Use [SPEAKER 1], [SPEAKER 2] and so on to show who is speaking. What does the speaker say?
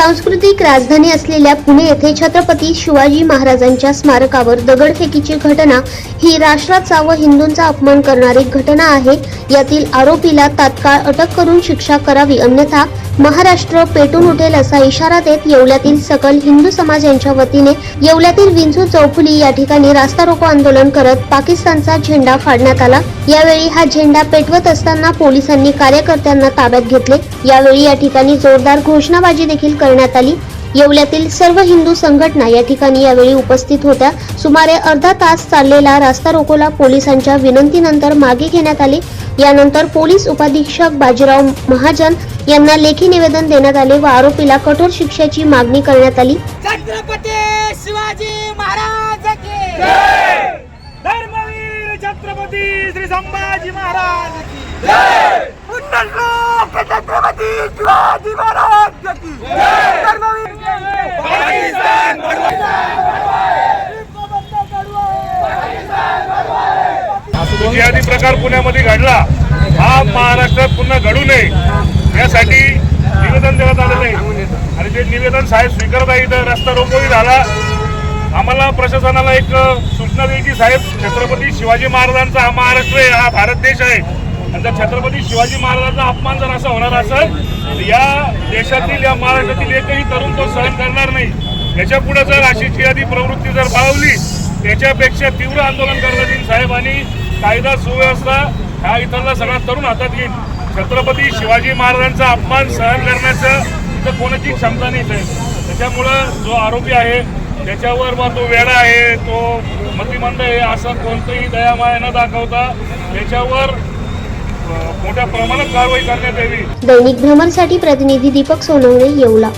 [SPEAKER 1] सांस्कृतिक राजधानी असलेल्या पुणे येथे छत्रपती शिवाजी महाराजांच्या स्मारकावर दगडफेकीची घटना ही राष्ट्राचा व हिंदूंचा अपमान करणारी घटना आहे. यातील आरोपीला तात्काळ अटक करून शिक्षा करावी अन्यथा महाराष्ट्र पेटून उठेल असा इशारा देत येवल्यातील सकल हिंदू समाज यांच्या वतीने येवल्यातील विंचू चौफुली या ठिकाणी रास्ता रोको आंदोलन करत पाकिस्तानचा झेंडा फाडण्यात आला. यावेळी हा झेंडा पेटवत असताना पोलिसांनी कार्यकर्त्यांना ताब्यात घेतले. यावेळी या ठिकाणी जोरदार घोषणाबाजी देखील करण्यात आली. येवल्यातील सर्व हिंदू संघटना या ठिकाणी यावेळी उपस्थित होत्या. सुमारे अर्धा तास चाललेला रास्ता रोकोला पोलिसांच्या विनंतीनंतर मागे घेण्यात आले. यानंतर पोलीस उपाधीक्षक बाजीराव महाजन यांना लेखी निवेदन देण्यात आले व आरोपीला कठोर शिक्षेची मागणी करण्यात आली.
[SPEAKER 2] छत्रपती शिवाजी महाराज
[SPEAKER 3] धर्मवीर छत्रपती श्री संभाजी महाराज छत्रपती शिवाजी महाराज की धर्मवीर पाकिस्तान
[SPEAKER 4] जिहादी प्रकार पुण्यामध्ये घडला हा महाराष्ट्रात पुन्हा घडू नये यासाठी निवेदन देण्यात आलेलं आहे. आणि ते निवेदन साहेब स्वीकारत आहे इथं रस्ता रोकोही झाला. आम्हाला प्रशासनाला एक सूचना द्यायची साहेब छत्रपती शिवाजी महाराजांचा हा महाराष्ट्र आहे हा भारत देश आहे. आणि जर छत्रपती शिवाजी महाराजांचा अपमान जर असा होणार असेल तर या देशातील या महाराष्ट्रातील एकही तरुण तो सहन करणार नाही. याच्यापुढे जर अशी जिहादी प्रवृत्ती जर बाळवली त्याच्यापेक्षा तीव्र आंदोलन करण्यात येईल साहेब. आणि कायदा सुव्यवस्था हा इथला सगळा तरुण हातात येईल छत्रपती शिवाजी महाराजांचा अपमान सहन करण्याचं इथं कोणाची क्षमता नाही त्याच्यामुळं जो आरोपी आहे त्याच्यावर बा तो वेडा आहे तो मतिमंद आहे असं कोणतंही दयामाया न दाखवता त्याच्यावर मोठ्या प्रमाणात कारवाई करण्यात यावी.
[SPEAKER 1] दैनिक भ्रमणसाठी प्रतिनिधी दीपक सोनवणे येवला.